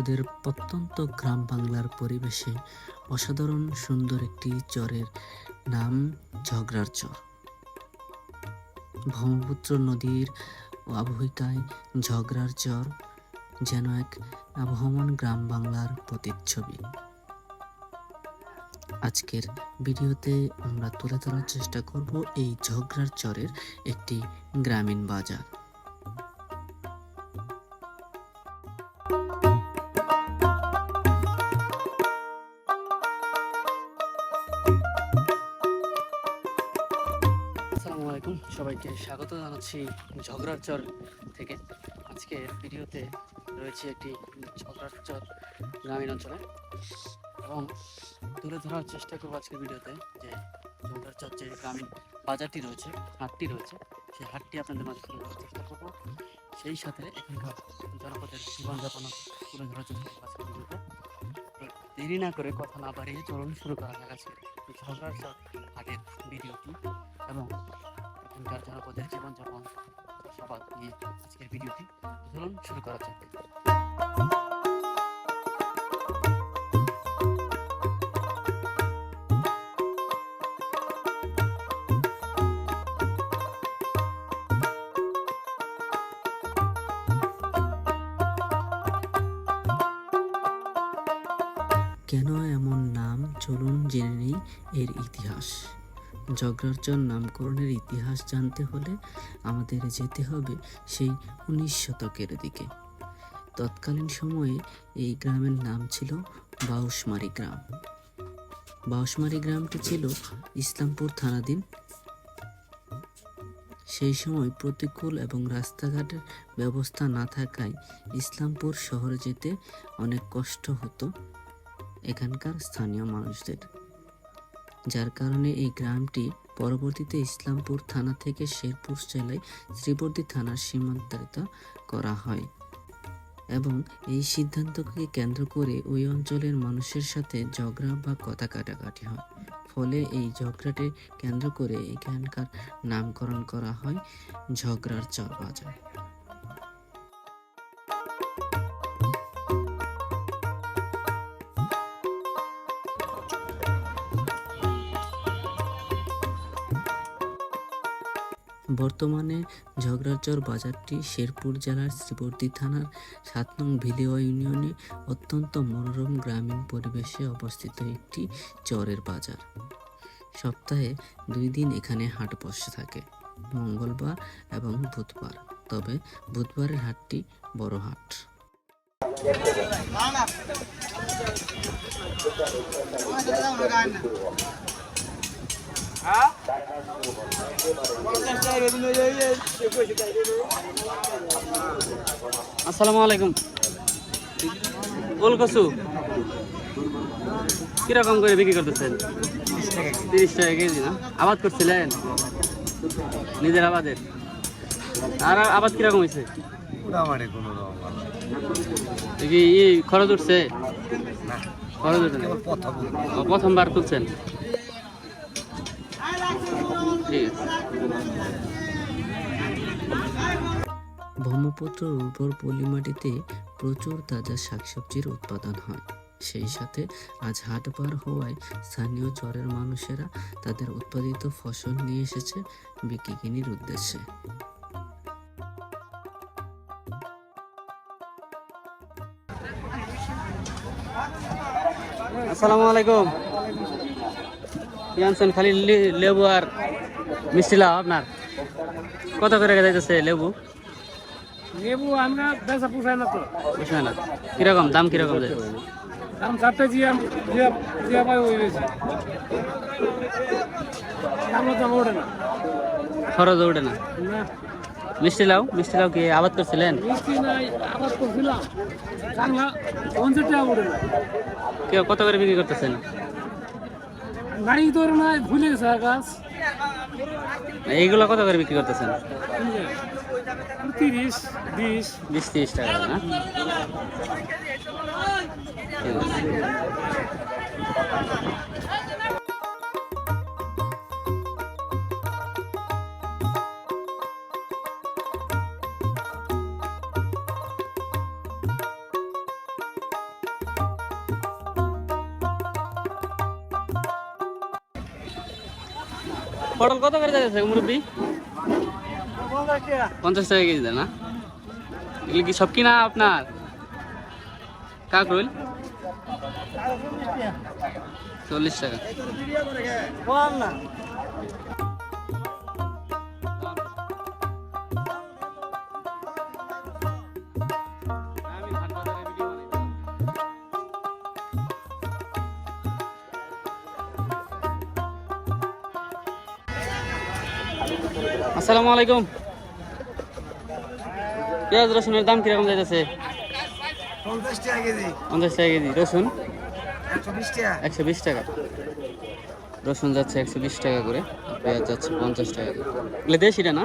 গ্রামীণ প্রত্যন্ত গ্রাম বাংলার পরিবেশে অসাধারণ সুন্দর একটি চরের নাম ঝগড়ার চর। ব্রহ্মপুত্র নদীর অবহিকায় ঝগড়ার চর যেন এক আবহমান গ্রাম বাংলার প্রতিচ্ছবি। আজকের ভিডিওতে আমরা তুলে ধরার চেষ্টা করব এই ঝগড়ার চরের একটি গ্রামীণ বাজার। স্বাগত জানাচ্ছি ঝগড়ার চর থেকে। আজকে ভিডিওতে রয়েছে একটি ঝগড়ার চর গ্রামীণ অঞ্চলে। এবং তুলে ধরার চেষ্টা করব আজকের ভিডিওতে যে ঝগড়ার চর যে গ্রামীণ বাজারটি রয়েছে, হাটটি রয়েছে, সেই হাটটি আপনাদের মাঝে তুলে ধরার চেষ্টা করব। সেই সাথে এখানকার জনপদের জীবনযাপন তুলে ধরার চেষ্টা করব আজকের ভিডিওতে। দেরি না করে কথা না বাড়িয়ে চলুন, শুরু করা যাক আজকে ঝগড়ার চর হাটের ভিডিওটি। এবং এখানকার জনপদের জীবনযাপন সবাদ নিয়ে আজকের ভিডিওটি চলুন শুরু করা যাক। কেন এমন নাম? চলুন জেনে নেই এর ইতিহাস। জগ্রার্চন নামকরণের ইতিহাস জানতে হলে আমাদের যেতে হবে সেই উনিশ শতকের দিকে। তৎকালীন সময়ে এই গ্রামের নাম ছিল বাউসমারি গ্রাম। বাউসমারি গ্রামটি ছিল ইসলামপুর থানাধীন। সেই সময় প্রতিকূল এবং রাস্তাঘাটের ব্যবস্থা না থাকায় ইসলামপুর শহরে যেতে অনেক কষ্ট হতো এখানকার স্থানীয় মানুষদের। যার কারণে এই গ্রামটি পরবর্তীতে ইসলামপুর থানা থেকে শেরপুর জেলায় শ্রীবর্দী থানার সীমান্তরিত করা হয় এবং এই সিদ্ধান্তকে কেন্দ্র করে ওই অঞ্চলের মানুষের সাথে ঝগড়া বা কথা কাটাকাটি হয়। ফলে এই ঝগড়াটি কেন্দ্র করে এখানকার নামকরণ করা হয়, ঝগড়ার চর বাজার বর্তমানে ঝগড়াচর বাজারটি শেরপুর জেলার শ্রীবর্দী থানার সাত নং ভিলেওয়া ইউনিয়নে অত্যন্ত মনোরম গ্রামীণ পরিবেশে অবস্থিত একটি চরের বাজার। সপ্তাহে দুই দিন এখানে হাট বসে থাকে, মঙ্গলবার এবং বুধবার। তবে বুধবারের হাটটি বড় হাট। আসসালামু আলাইকুম। ওল কচু কীরকম করে বিক্রি করতেছেন? তিরিশ টাকা কেজি না? আবাদ করছিলেন? নিজের আবাদের? আর আবাদ কীরকম হয়েছে? খরচ উঠছে? খরচ উঠে না? কেবল প্রথম। ও, প্রথমবার তুলছেন? ব্রহ্মপুত্র উর্বর পলিমাটিতে প্রচুর তাজা শাকসবজির উৎপাদন হয়। সেই সাথে আজ হাট বার হওয়ায় স্থানীয় চরের মানুষেরা তাদের উৎপাদিত ফসল নিয়ে এসেছে বিক্রিকিনির উদ্দেশ্যে। আসসালামু আলাইকুম। আনছেন খালি লেবু আর মিষ্টি আপনার। কত করে যাইতেছে লেবু? লেবু আমরা বেচা পোষায় না তো। বুঝবে না। কীরকম দাম কীরকম যায় দাম চারটে জিয়া জিয়া জিয়া পাই ওই রয়েছে দাম দাম ওঠে না। খরচ ওঠে না। না। মিষ্টি লাউ মিষ্টি লাউ কি আবাদ করছিলেন? মিষ্টি নাই আবাদ করছিলাম। কারণ পঞ্চাশ টাকা ওঠে না। কে কত করে বিক্রি করতেছেন? গাড়ি তো নাই ভুলে গেছে গাছ এইগুলো কত করে বিক্রি করতেছেন? তিরিশ বিশ। বিশ তিরিশ টাকা না? পটল কত করে যাচ্ছে মুরব্বী? পঞ্চাশ টাকা কেজি দেয় না? এগুলো কি সব কিনা আপনার? কাকরুল? চল্লিশ টাকা। আসসালামু আলাইকুম। পেঁয়াজ রসুনের দাম কীরকম যাইতেছে? পঞ্চাশ টাকা কেজি। পঞ্চাশ টাকা কেজি। রসুন? একশো বিশ টাকা। রসুন যাচ্ছে একশো বিশ টাকা করে পেঁয়াজ যাচ্ছে পঞ্চাশ টাকা করে। এগুলো দেশিটা না?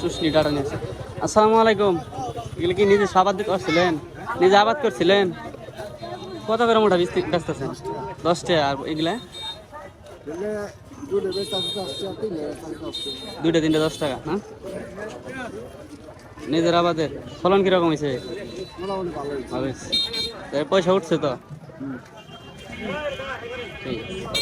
চুষনি ডাটা নিয়েছে আসসালামু আলাইকুম এগুলো কি নিজে আবাদ করছিলেন? নিজে আবাদ করছিলেন? কত করে মোটা বিস্তি বেচতেছেন? দশ টাকা আর এগুলা? দুইটা তিনটা দশ টাকা হ্যাঁ নিজের আবাদের ফলন কীরকম হয়েছে? পয়সা উঠছে তো? ঠিক আছে।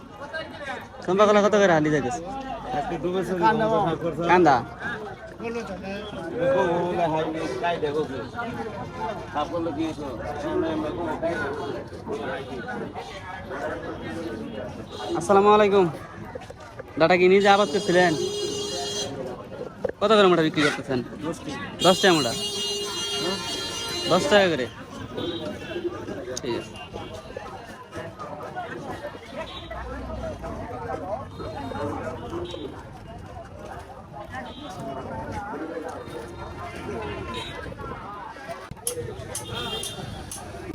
কত করে হালি যাইতেছে? কান্দা? আসসালামু আলাইকুম। দাদা কি নিজে আবাদ করছিলেন? কত করে মোটা বিক্রি করতেছেন? দশ টাকা মোটা? দশ টাকা করে। ঠিক আছে।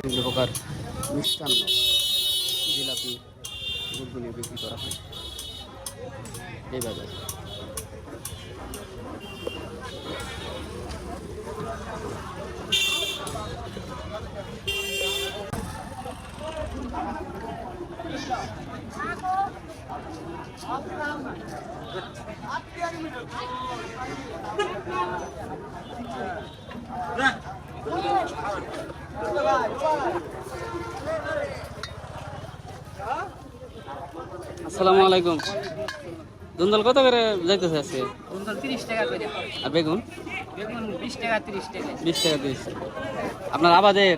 বিভিন্ন প্রকার মিষ্টান্ন জিলাপি গুড়গুলি বিক্রি করা হয়। এই বাজারে। আসসালামু আলাইকুম। দুন্দল কত করে যাইতেছে আজকে? তিরিশ টাকা করে। আর বেগুন? বেগুন বিশ টাকা তিরিশ টাকা। বিশ টাকা তিরিশ টাকা। আপনার আবাদের?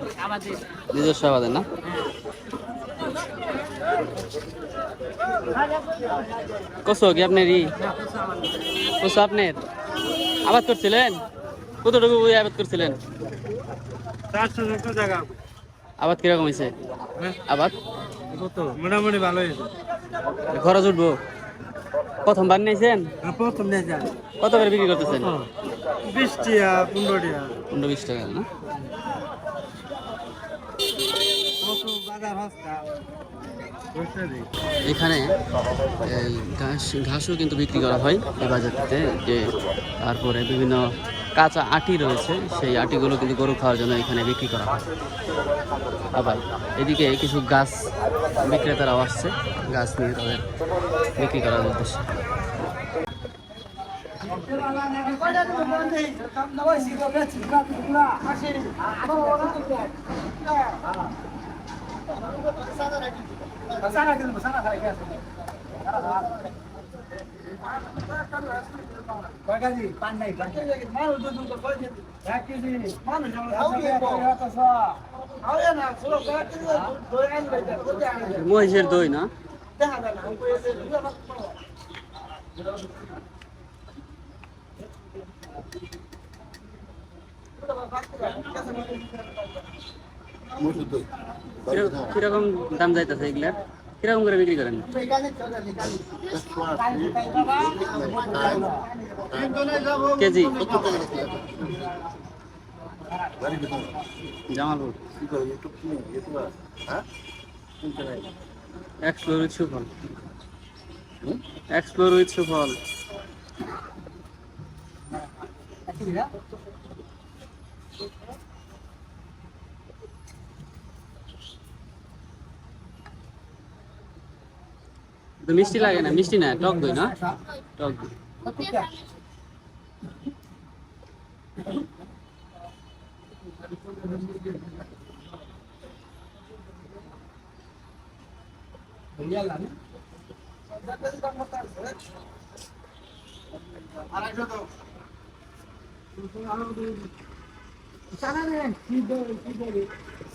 নিজস্ব আবাদের না? কসো কি আপনারই? কসো আপনার? আবাদ করছিলেন? কতটুকু ওই আবাদ করছিলেন? আবাদ কীরকম হয়েছে আবাদ? মোটামুটি ভালো হয়েছে খরচ উঠবো। প্রথমবার নিয়েছেন? প্রথম নিয়ে যান কত করে বিক্রি করতেছেন? বিশ টাকা পনেরো টাকা। পনেরো বিশ টাকা না? এখানে এই ঘাস ঘাসও কিন্তু বিক্রি করা হয় এই বাজারটিতে যে তারপরে বিভিন্ন কাঁচা আটি রয়েছে, সেই আটিগুলো কিন্তু গরু খাওয়ার জন্য এখানে বিক্রি করা হয়। আবার এদিকে কিছু গাছ বিক্রেতারাও আসছে, গাছ নিয়ে তাদের বিক্রি করার উদ্দেশ্যে। মহিষের দই না? কিরকম- দাম যাইতেছে এগুলার? কীরকম করে বিক্রি করেন? KG? Jamalpur. Explore with Sufal explore with Sufal তো মিষ্টি লাগে না, মিষ্টি না, টক দই না? টক দই। আমার কামার খাই দেন জান্না হলে টিয়া নিম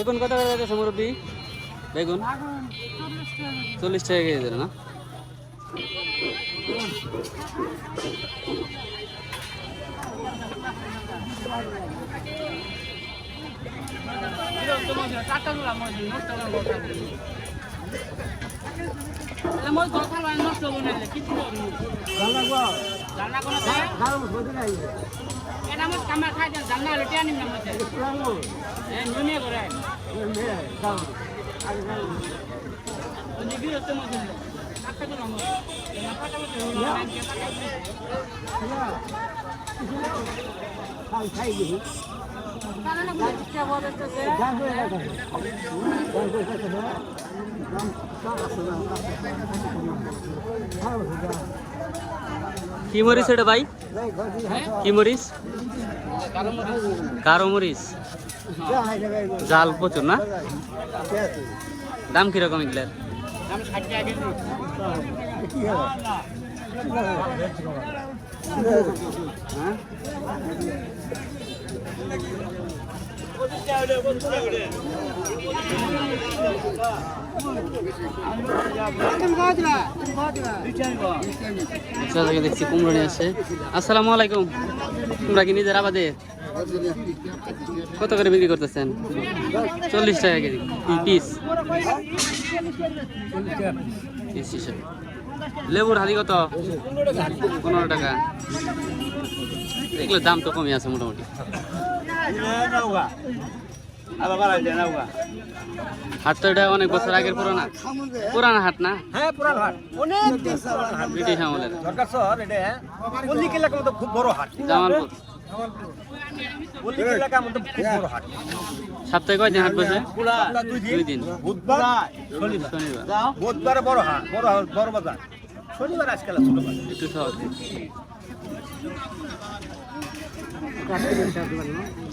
হ্যাঁ নুনিয়ে করে ওই যে বিরত মধ্যে একটা তো নাম পাটা মধ্যে কি মরিচ এটা ভাই? কি মরিচ কারও মরিচ জাল প্রচুর না? দাম কীরকম এগুলার? হ্যাঁ দেখছি, কুমড়ো নিয়ে আসছে আসসালামু আলাইকুম। তোমরা কি নিজের আবাদে? কত করে বিক্রি করতেছেন? চল্লিশ টাকা কেজি। পিস পিস লেবুর হালি কত? পনেরো টাকা। এগুলো দাম তো কমই আছে মোটামুটি। হাট তো এটা অনেক বছর আগের পুরানা। পুরানা হাট না? হ্যাঁ পুরান হাট অনেক হাট ব্রিটিশ আমলের সরকার শহর এটা পল্লী এলাকার মধ্যে খুব বড় হাট জামালপুর। পল্লী এলাকার মধ্যে হাট সপ্তাহে বসে? দুই দিন। বুধবার শনিবার। শনিবার। বড় হাট বড় বড় বাজার। শনিবার আজকাল ছোট বাজার। একটু সহজ।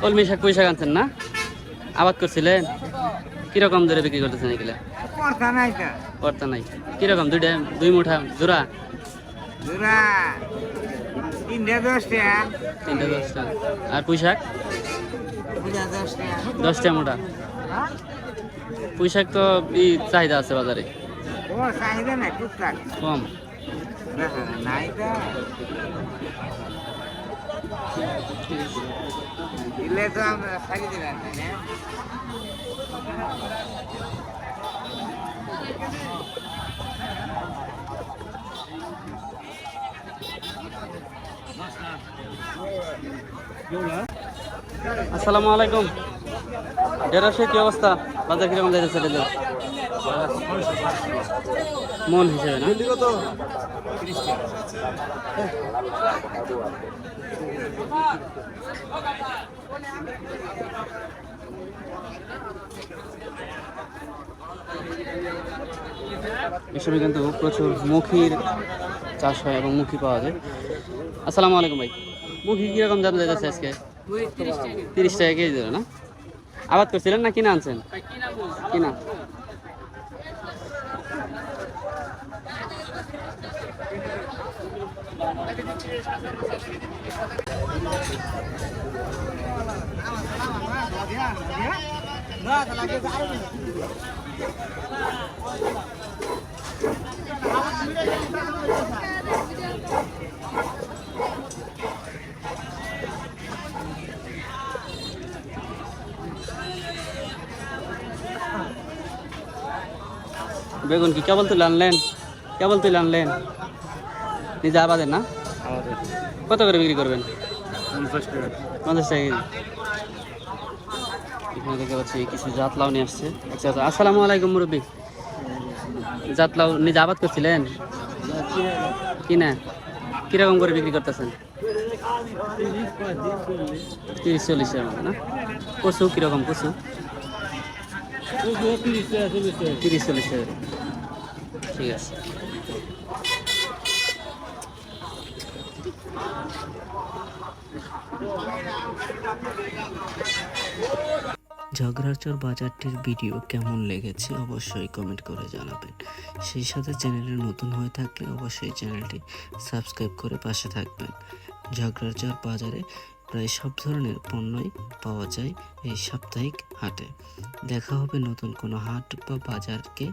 কলমি শাক পুঁই শাক আনছেন না? আবাদ করছিলেন কীরকম দরে বিক্রি করতেছেন এগুলা? কর্তা নাই কীরকম? দুইটা দুই মুঠা জোড়া? দুরা তিনটা দশ টাকা তিনটা দশটা। আর পুঁই শাক দুটা দশ টাকা দশটা মোটা পুঁই শাক তো চাহিদা আছে বাজারে। চাহিদা নাই টুকটাক। কম। দেখা নাই তো। দিলে তো আমরা ছাড়ি দিলাম আসসালামু আলাইকুম। দেড়শো কি অবস্থা? বাজার কীরকম যাইতেছে মন হিসেবে না? এসবে কিন্তু প্রচুর মুখির চাষ হয় এবং মুখি পাওয়া যায়। আসসালামু আলাইকুম ভাই। মুখি কীরকম দাম যাইতেছে আজকে? তিরিশ টাকা কেজি দিল না? আবাদ করছিলেন না কিনা আনছেন? কিনা। বেগুন কি? কেবল তুলে আনলেন? কেবল তুলে আনলেন? নিজে আবাদের না? কত করে বিক্রি করবেন? কিছু জাতলাও নিয়ে আসছে। আচ্ছা আচ্ছা আসসালামু আলাইকুম মুরব্বী। জাতলাও নিজে আবাদ করছিলেন? কি না কীরকম করে বিক্রি করতেছেন? তিরিশ চল্লিশ টাকা মতো না? কচু কীরকম কচু? তিরিশ চল্লিশ ঠিক আছে। ঝগড়াচর বাজারটির ভিডিও কেমন লেগেছে অবশ্যই কমেন্ট করে জানাবেন। সেই সাথে চ্যানেলে নতুন হয়ে থাকলে অবশ্যই চ্যানেলটি সাবস্ক্রাইব করে পাশে থাকবেন। ঝগড়াচর বাজারে প্রায় সব ধরনের পণ্যই পাওয়া যায় এই সাপ্তাহিক হাটে। দেখা হবে নতুন কোনো হাট বা বাজারকে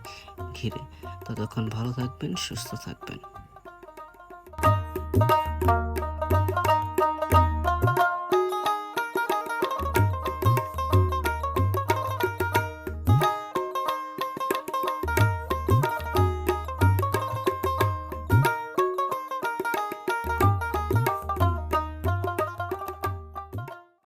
ঘিরে। ততক্ষণ ভালো থাকবেন, সুস্থ থাকবেন।